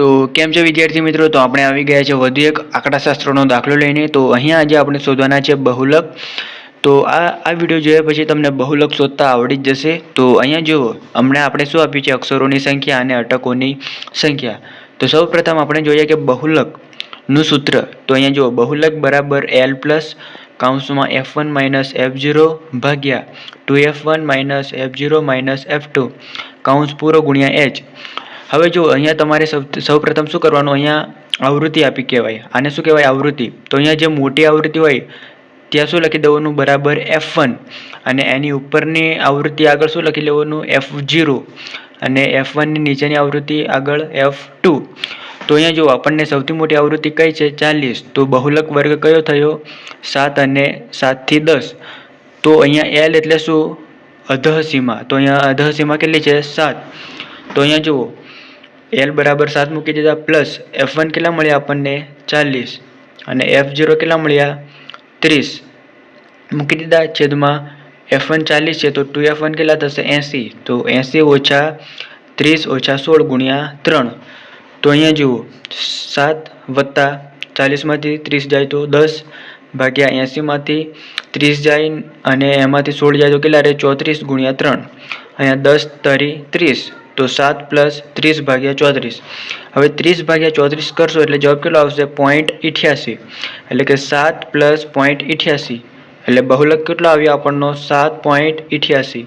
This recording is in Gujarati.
તો કેમ છે વિદ્યાર્થી મિત્રો? તો આપણે આવી ગયા છે વધુ એક આંકડાશાસ્ત્રનો દાખલો લઈને. તો અહીંયા આજે આપણે શોધવાના છે બહુલક. તો આ આ વીડિયો જોયા પછી તમને બહુલક શોધતા આવડી જ જશે. તો અહીંયા જુઓ, હમણાં આપણે શું આપ્યું છે? અક્ષરોની સંખ્યા અને અટકોની સંખ્યા. તો સૌ આપણે જોઈએ કે બહુલકનું સૂત્ર. તો અહીંયા જુઓ, બહુલક બરાબર L plus કાઉન્સમાં F one minus F zero ભાગ્યા two F one minus F zero minus F two કાઉન્સ પૂરો ગુણ્યા એચ હવે જો અહીંયા તમારે સૌ, સૌપ્રથમ શું કરવાનું? અહીંયા આવૃત્તિ આપી કહેવાય. આને શું કહેવાય? આવૃત્તિ. તો અહીંયા જે મોટી આવૃત્તિ હોય, ત્યાં શું લખી દેવાનું? બરાબર એફ વન અને એની ઉપરની આવૃત્તિ આગળ શું લખી લેવાનું? એફ ઝીરો અને એફ વનની નીચેની આવૃત્તિ આગળ એફ ટુ તો અહીંયા જો આપણને સૌથી મોટી આવૃત્તિ કઈ છે? ચાલીસ. તો બહુલક વર્ગ કયો થયો? સાત અને સાતથી દસ. તો અહીંયા એલ એટલે શું? અધઃસીમા. તો અહીંયા અધઃસીમા કેટલી છે? સાત. તો અહીંયા જુઓ. એલ બરાબર સાત મૂકી દીધા પ્લસ એફ વન કેટલા મળ્યા આપણને? ચાલીસ. અને એફ ઝીરો કેટલા મળ્યા? ત્રીસ. મૂકી દીધા, છેદમાં એફ વન ચાલીસ છે, તો ટુ એફ વન કેટલા થશે? એંસી. તો એંસી ઓછા ત્રીસ ઓછા સોળ ગુણ્યા ત્રણ. તો અહીંયા જુઓ, સાત વત્તા ચાલીસમાંથી ત્રીસ જાય તો દસ ભાગ્યા એંસીમાંથી ત્રીસ જાય અને એમાંથી સોળ જાય તો કેટલા રહે? ચોત્રીસ ગુણ્યા ત્રણ. અહીંયા દસ તરી ત્રીસ. તો સાત પ્લસ ત્રીસ ભાગ્યા ચોત્રીસ. હવે ત્રીસ ભાગ્યા ચોત્રીસ કરશો એટલે જવાબ કેટલો આવશે? પોઈન્ટ ઇઠ્યાસી. એટલે કે સાત પ્લસ પોઈન્ટ ઇઠ્યાસી. એટલે બહુલક કેટલો આવ્યો આપણનો? સાત પોઈન્ટ ઇઠ્યાસી.